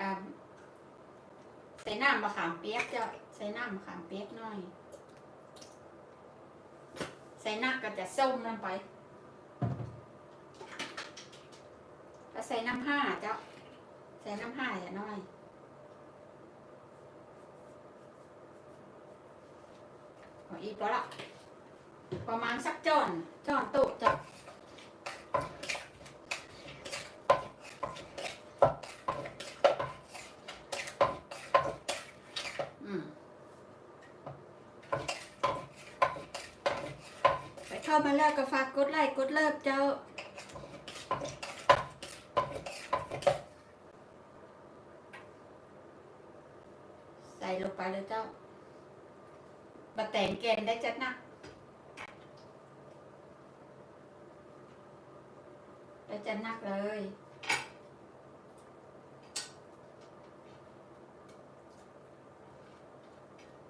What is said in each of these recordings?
อ่าใส่น้ำมะขามเปียกเจ้าใส่น้ำมะขามเปียกหน่อย ใส่นักก็จะส้มลงไปถ้าใส่น้ำห้าเจ้าใส่น้ำห้าอย่าน้อยอีกแล้วละประมาณสักจอนจอนโต๊จ้า เข้ามาแล้วก็ฝากกดไลค์กดเลิฟเจ้า ใส่ลงไปเลยเจ้าบะแต่งแกนได้จัดหนักได้จัดหนักเลย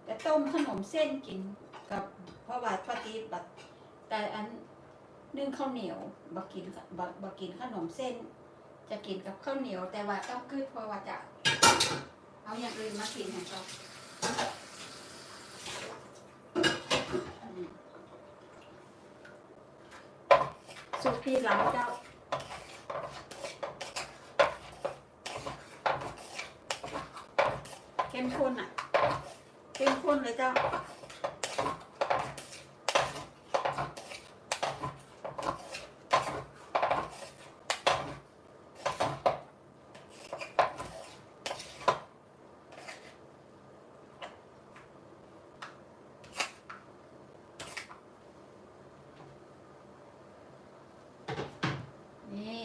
แต่ต้มขนมเส้นกินกับเพราะว่าปฏิบัติ แต่อันนึ่งข้าวเหนียวบักกินบักบักกินขนมเส้น จะกินกับข้าวเหนียว แต่ว่าต้องคืดเพราะว่าจะ เอาอย่างอื่นมากินให้เขาสุกี้หลังเจ้าเข้มข้นอะเข้มข้นเลยเจ้า นี่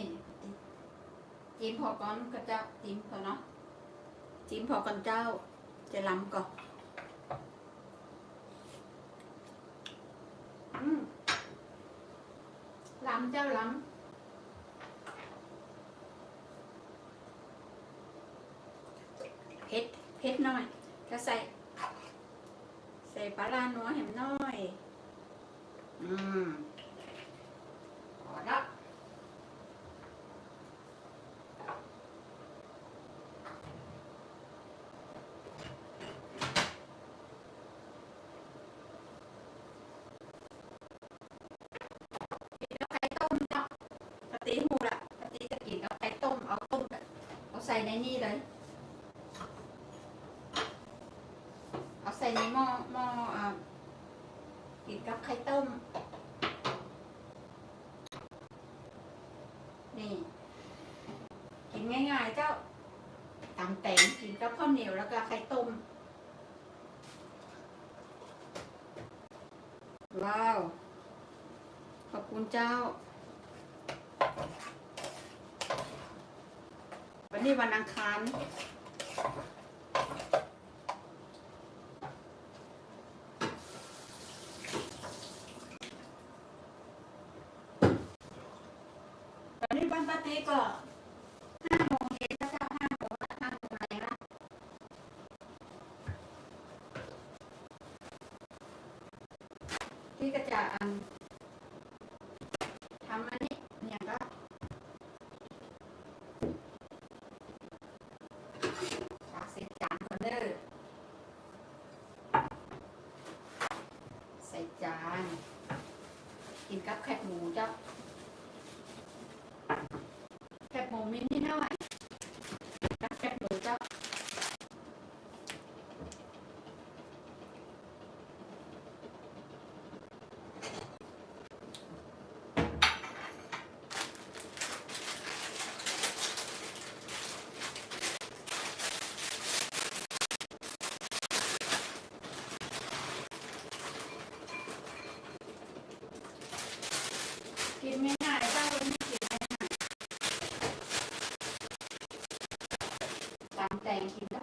จิ้มพอก่อนก็เจ้าจิ้มพอเนาะจิ้มพอก่อนเจ้าจะล้ำก่อนล้ำเจ้าล้ำเผ็ดเผ็ดหน่อยก็ใส่ ใส่ปลาร้านัวเห็มน้อย อืม ใส่ในนี่เลย เอาใส่ในหม้อหม้ออ่ากินกับไข่ต้ม นี่ กินง่ายๆเจ้าตำแต่งกินกับข้าวเหนียวแล้วก็ไข่ต้ม ว้าว ขอบคุณเจ้า นี้วันอังคารวันนี้วันปาร์ตี้ก็ห้าโมงเย็นก็จะห้าโมงละห้าโมงอะไรละที่ก็จะอัน ทำอันนี้เนี่ยก็ตักใส่จานก่อนเด้อใส่จาน กินกับแคบหมูเจ้าแคบหมูมีนี่เท่าไหร่กับแคบหมูเจ้า กินง่ายๆเจ้าวันนี้ กิน